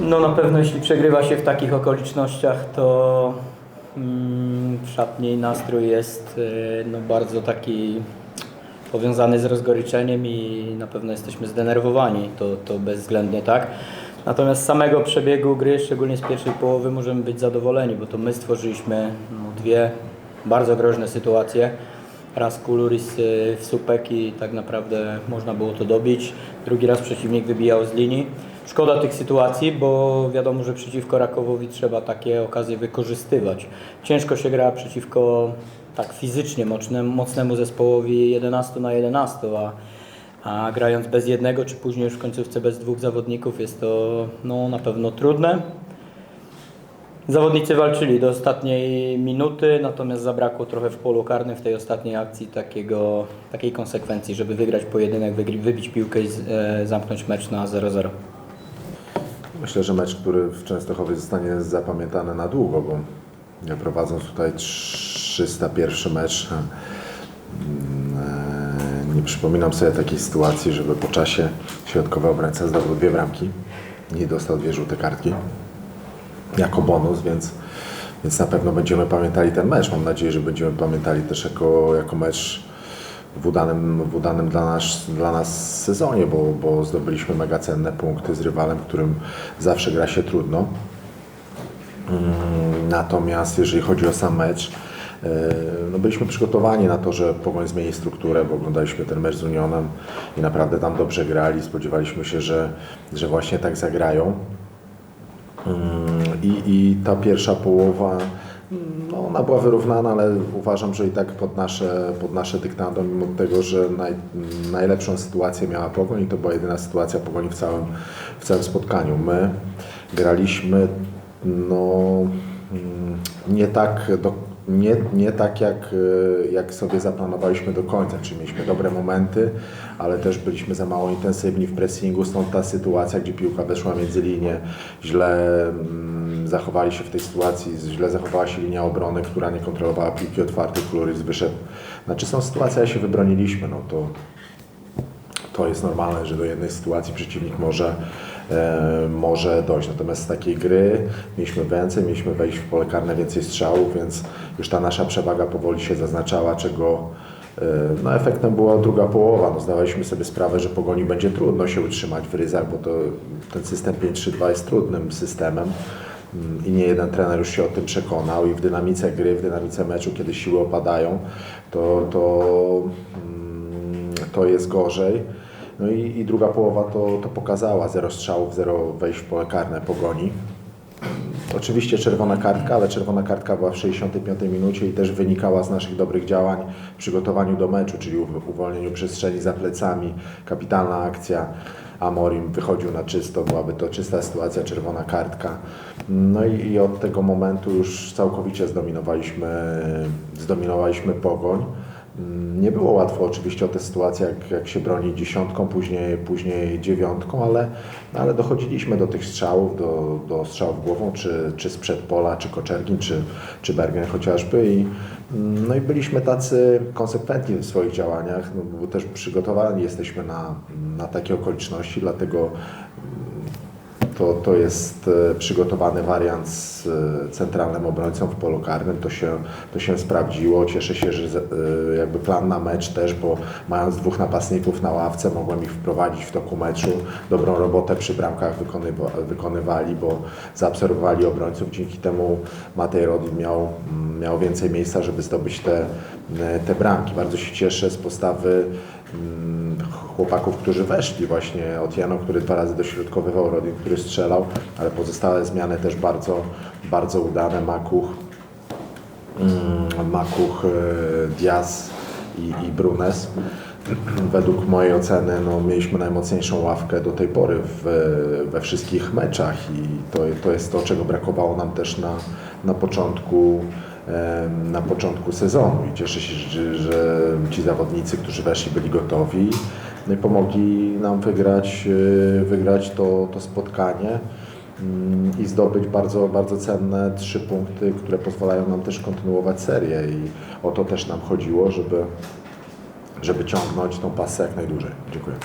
No na pewno jeśli przegrywa się w takich okolicznościach, to mm, w szatni nastrój jest y, no, bardzo taki powiązany z rozgoryczeniem i na pewno jesteśmy zdenerwowani, to, to bezwzględnie tak. Natomiast z samego przebiegu gry, szczególnie z pierwszej połowy, możemy być zadowoleni, bo to my stworzyliśmy no, dwie bardzo groźne sytuacje. Raz Kuluris y, w słupek i tak naprawdę można było to dobić. Drugi raz przeciwnik wybijał z linii. Szkoda tych sytuacji, bo wiadomo, że przeciwko Rakowowi trzeba takie okazje wykorzystywać. Ciężko się gra przeciwko tak fizycznie mocnemu, mocnemu zespołowi 11 na 11, a, a grając bez jednego, czy później już w końcówce bez dwóch zawodników jest to no, na pewno trudne. Zawodnicy walczyli do ostatniej minuty, natomiast zabrakło trochę w polu karnym w tej ostatniej akcji takiego, takiej konsekwencji, żeby wygrać pojedynek, wybić piłkę i e, zamknąć mecz na 0-0. Myślę, że mecz, który w Częstochowie zostanie zapamiętany na długo, bo prowadząc tutaj 301 mecz, mm, e, nie przypominam sobie takiej sytuacji, żeby po czasie środkowy obrońca zdobył dwie bramki i dostał dwie żółte kartki jako bonus, więc, więc na pewno będziemy pamiętali ten mecz. Mam nadzieję, że będziemy pamiętali też jako, jako mecz w udanym, w udanym dla, nas, dla nas sezonie, bo, bo zdobyliśmy mega cenne punkty z rywalem, którym zawsze gra się trudno. Mm, Natomiast jeżeli chodzi o sam mecz, e, no byliśmy przygotowani na to, że Pogoń zmieni strukturę, bo oglądaliśmy ten mecz z Unionem i naprawdę tam dobrze grali. Spodziewaliśmy się, że, że właśnie tak zagrają. Mm, I, I ta pierwsza połowa, no ona była wyrównana, ale uważam, że i tak pod nasze, pod nasze dyktando, mimo tego, że naj, najlepszą sytuację miała Pogoń i to była jedyna sytuacja Pogoni w całym, w całym spotkaniu. My graliśmy no, mm, nie tak do, nie, nie tak jak, e, jak sobie zaplanowaliśmy do końca, czyli mieliśmy dobre momenty, ale też byliśmy za mało intensywni w pressingu, stąd ta sytuacja, gdzie piłka weszła między linię, źle mm, zachowali się w tej sytuacji, źle zachowała się linia obrony, która nie kontrolowała piłki otwartej, Kluris wyszedł. Na czystą sytuację, a się wybroniliśmy, no to to jest normalne, że do jednej sytuacji przeciwnik może, e, może dojść. Natomiast z takiej gry mieliśmy więcej, mieliśmy wejść w pole karne więcej strzałów, więc już ta nasza przewaga powoli się zaznaczała, czego e, no, efektem była druga połowa. No, zdawaliśmy sobie sprawę, że pogoni będzie trudno się utrzymać w ryzach, bo to, ten system 5-3-2 jest trudnym systemem. Mm, I nie jeden trener już się o tym przekonał i w dynamice gry, w dynamice meczu, kiedy siły opadają, to, to, mm, to jest gorzej. No i, i druga połowa to, to pokazała. Zero strzałów, zero wejść w pole karne pogoni. Oczywiście czerwona kartka, ale czerwona kartka była w 65 minucie i też wynikała z naszych dobrych działań w przygotowaniu do meczu, czyli uwolnieniu przestrzeni za plecami, kapitalna akcja. Amorim wychodził na czysto, byłaby to czysta sytuacja, czerwona kartka. No i, i od tego momentu już całkowicie zdominowaliśmy, zdominowaliśmy pogoń. Mm, Nie było łatwo oczywiście o tę sytuację, jak, jak się broni dziesiątką, później, później dziewiątką, ale, ale dochodziliśmy do tych strzałów, do, do strzałów głową, czy, czy z przedpola, czy Koczergin, czy, czy Bergen chociażby i, mm, no i byliśmy tacy konsekwentni w swoich działaniach, no, bo też przygotowani jesteśmy na, na takie okoliczności, dlatego to, to jest e, przygotowany wariant z e, centralnym obrońcą w polu karnym. To się, to się sprawdziło. Cieszę się, że e, jakby plan na mecz też, bo mając dwóch napastników na ławce, mogłem ich wprowadzić w toku meczu. Dobrą robotę przy bramkach wykonywa, wykonywali, bo zaabsorbowali obrońców. Dzięki temu Matej Rodin miał, miał więcej miejsca, żeby zdobyć te, te bramki. Bardzo się cieszę z postawy chłopaków, którzy weszli właśnie od Jano, który dwa razy dośrodkowywał, Rodin, który strzelał, ale pozostałe zmiany też bardzo, bardzo udane. Makuch, mm, Makuch, e, Diaz i, i Brunes. Według mojej oceny no, mieliśmy najmocniejszą ławkę do tej pory w, we wszystkich meczach i to, to jest to, czego brakowało nam też na, na początku na początku sezonu i cieszę się, że, że ci zawodnicy, którzy weszli, byli gotowi no pomogli nam wygrać, e, wygrać to, to spotkanie mm, i zdobyć bardzo, bardzo cenne trzy punkty, które pozwalają nam też kontynuować serię i o to też nam chodziło, żeby, żeby ciągnąć tą pasę jak najdłużej. Dziękuję.